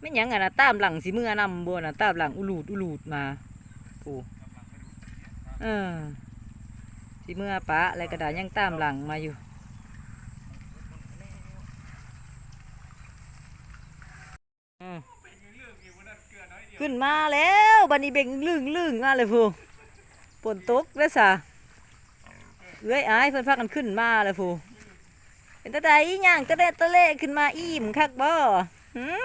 ไม่ยังอะนะตามหลังสิมือนำบัวนะตามหลังอุลูดอุลูดมาโอ้เออสิมือปะอะไรกระดาษยังตามหลังมาอยู่ขึ้นมาแล้วบันนี้เบ่งลึงลึงมาเลยพูฝนตกแล้วสะเอ้ยอายเพิ่อนพากันขึ้นมาเลยพูเป็นตาใดอีหยังตะเลตะเละขึ้นมาอิ่มคักบ่หืม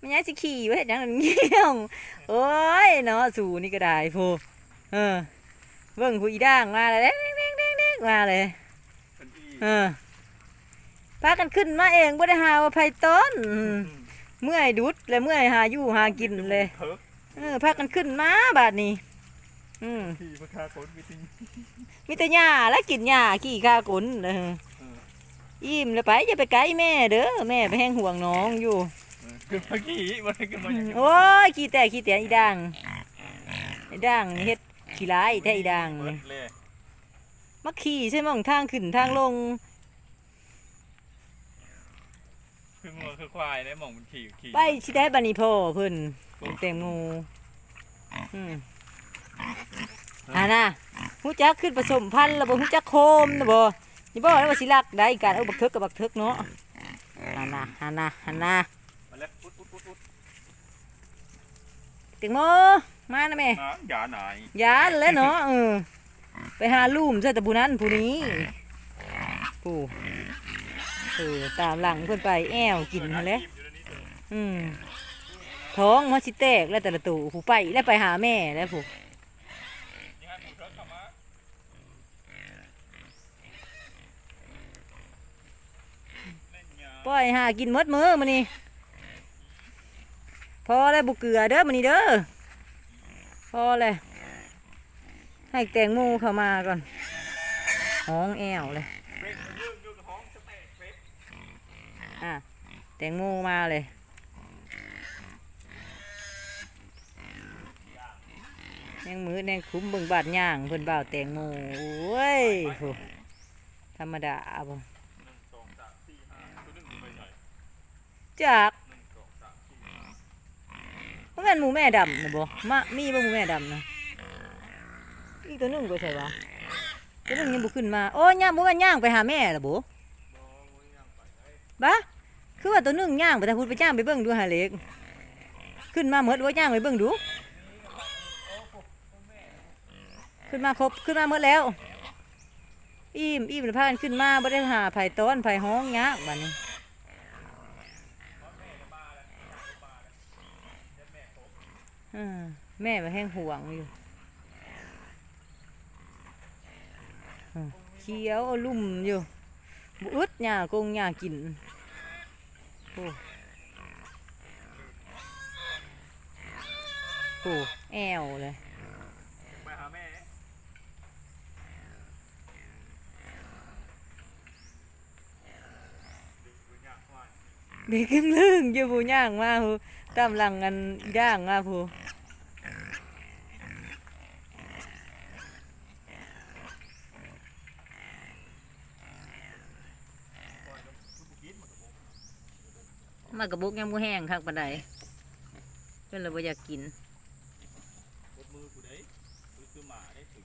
มันยังสิขี่ไว้เฮ็ดหยังนั่นเงี้ยงโอ้ยเนาะสู่นี่ก็ได้พูเออเบิ่งผู้อีด่างมาเลยเด้งเด้งเด้งเด้งมาเลยเออพากันขึ้นมาเองบ่ได้หาว่าไผต้นเมื่อยดุดและเมื่อยหาอยู่หากินเลยเออพากันขึ้นมาบาดนี้ อืมขี่ประคาคนวิธีมีแต่หญ้าและกินหญ้าขี้ข้ากนเอออิ่มแล้วไปอย่าไปไกลแม่เด้อแม่ไปแห้งห่วงน้องอยู่ ขึ้นมาขี่มันขึ้นมาอย่างนี้โอ้ยขี้แต่ขี้แต่อีด่างอีด่างนี่เฮ็ดขี้ร้ายแท้อีด่างเบินี่ดเลยมาขี่ใช่ไหมของทางขึ้นทางลงคืองัวคือควายได้หมองมันขี่ขี่ไปชิได้บัดนิพ่อเพิ่นเต็มงูอืมอ่านะฮู้จักขึ้นผสมพันธุ์แล้วบ่ฮู้จักโคมนะบ่นี่บ่แล้วว่าสิลักได้การเอาบักเทิกกับบักเทิกเนาะอ่านะอ่านะอ่านะ มาแล้วปุ๊ดปุ๊ดปุ๊ดปุ๊ดเต็งโมมานะแม่นะอย่าหนายยานแล้วเนาะเออไปหาลุ่มซะแต่ผู้นั้นผู้นี้ผู้เออตามหลังเพิ่นไปแอวกินหั่นแหละอืมท้องมันสิแตกแล้วแต่ละตู่ผู้ไปแล้วไปหาแม่แล้วผู้ปล่อยหากินหมดมือมันนี่ พอแล้วบุเกลือเด้อมันนี่เด้อพอเลยให้แตงโมเข้ามาก่อนห้องแอวเลยอะแตงโมมาเลยแนงมือแนงคุ้มเบิ่งบาดย่างเพิ่นบ่าวแตงโมโอ้ยโหธรรมดาบ่จาก แม่นหมูแม่ดำนะบ่มามีบ่หมูแม่ดำนะอีกตัวหนึงก็ใช่บ่ตัวหนึงยังบ่ขึ้นมาโอ้ย่างบ่แม่นย่างไปหาแม่ล่ะบ่บ้าคือว่าตัวหนึงย่างไปแต่พูดไปย่างไปเบิ่งดูหาเล็กขึ้นมาหมดว่าย่างไปเบิ่งดู ขึ้นมาครบขึ้นมาเมื่อแล้วอิ่มอิ่มแล้วพากันขึ้นมาบ่ได้หาไผ่ต้นไผ่ห้องยากบัดนี้อ่า แม่มาแห้งห่วงอยู่อ่าเขียวเอาลุ่มอยู่บุอึดหญ้ากงหญ้ากินโอ้โอ้แอวเลยไปหาแม่เด็กยังลึงอยู่ผู้ย่างมาผู้ตามหลังกันย่างมาผู้ มากระบุกยังบ่แห้งคักปานใดเพิ่นเลยบ่อยากกินรถมือผู้ใดคือคือหมาได้ถึง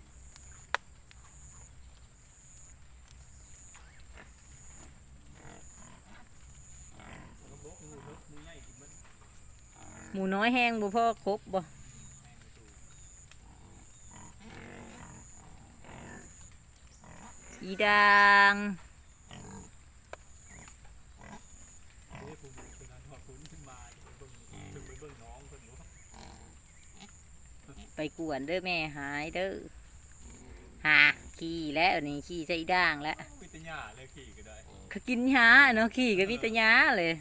หมูน้อยแห้งบ่พอครบบ่อีดาง เฮ้ยผู้มีคนนั้นถอดคุ้นขึ้นมาเบิ่งถึงไปเบิ่งน้องเพิ่นรู้ ไปกวนเด้อแม่หายเด้อหาขี้แล้วนี่ขี้ใส่ด่างแล้วปิตญาเลยขี่ก็ได้ขากินหาเนาะขี้กับวิตยาเลย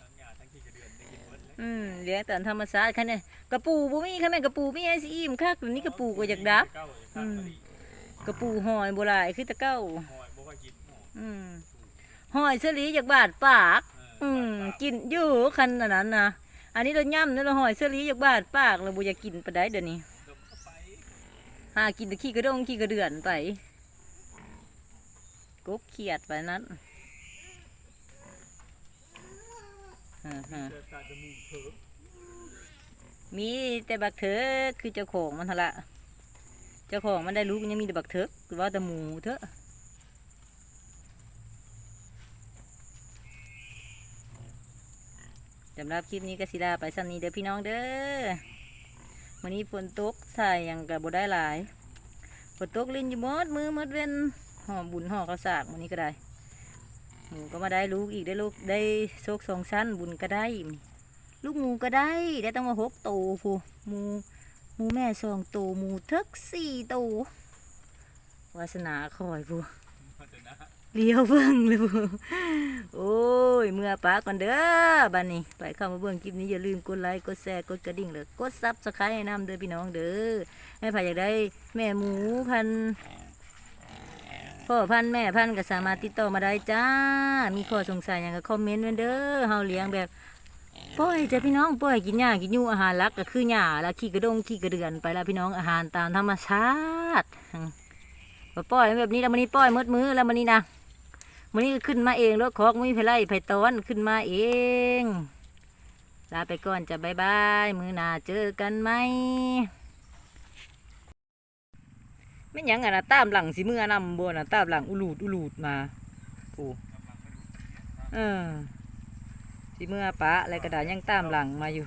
ทั้งหญ้าทั้งขี่กระเดือนได้กินเบิดเลยอืมเลี้ยงตามธรรมชาติคันเนี่ยกระปูบ่มีคันแม่กระปูไมีไอ้สิอิ่มคักตัวนี้กระปูก็อยากดับอยากดับกระปูหอยโบราณคือตะเก้าหอยบ่ค่อยกินหอยอืมหอยเสลีจากบาดปาก อืมกินอยู่คันนั้นนะ อันนี้เราย่ำเนี่ยเราหอยเสลีจากบาดปากเราบ่อยากกินปานใดเดี๋ยวนี้ดมเข้าไปหากินต่ขี้กระด้งขี้กระเดือนไปกบเขียดไปนั้นมีแต่บักเถอะคือเจ้าของมันทละเจ้าของมันได้ลูกยังมีแต่บักเถอะหรือว่าแต่หมูเถอะ สำหรับคลิปนี้ก็สิลาไปสั้นนี้เด้อพี่น้องเด้อวันนี้ฝนตกใส่ยังกับบ่ได้หลายฝนตกลิ้นอยู่หมดมือมดเว้นห่อบุญห่อข้าสากวันนี้ก็ได้หมูก็มาได้ลูกอีกได้ลูกได้โซกสองชั้นบุญก็ได้ลูกหมูก็ได้ได้ต้องมาหกตัวผู้หมูหมูแม่สองตัวหมูเทึกสี่ตัววาสนาคอยผู้พัฒนา เลี้ยวเบิ่งเลยผู้โอ้ย เมื่อป้าก่อนเด้อบัดนี้ ไปเข้ามาเบิ่งคลิปนี้อย่าลืมกดไลค์ กดแชร์ กดกระดิ่งเลยกดซับสไครต์ให้นำเด้อพี่น้องเด้อ ให้ใครอยากได้แม่หมูพันพ่อพันแม่พันก็สามารถติดต่อมาได้จ้า มีข้อสงสัยอย่างก็คอมเมนต์ไว้เด้อ เฮาเลี้ยงแบบป่อยจ้ะพี่น้องป่อยกินหญ้ากินยูอาหารหลักก็คือหญ้าแล้วขี้กระดงขี้กระเดือนไปแล้วพี่น้องอาหารตามธรรมชาติป่อยแบบนี้แล้วมันนี้ป่อยหมดมือแล้วมันนี้นะ มันนี้ขึ้นมาเองรถคอกมุ้ยไผไล่ไผตอนขึ้นมาเอง ลาไปก่อนจะบายบาย มือหนาเจอกันไหมไม่ยังอะนะตามหลังสิมือนำบนอะตามหลังอุลูดอุลูดมาโอ้เออสิมือปะอะไรกระดาษยังตามหลังมาอยู่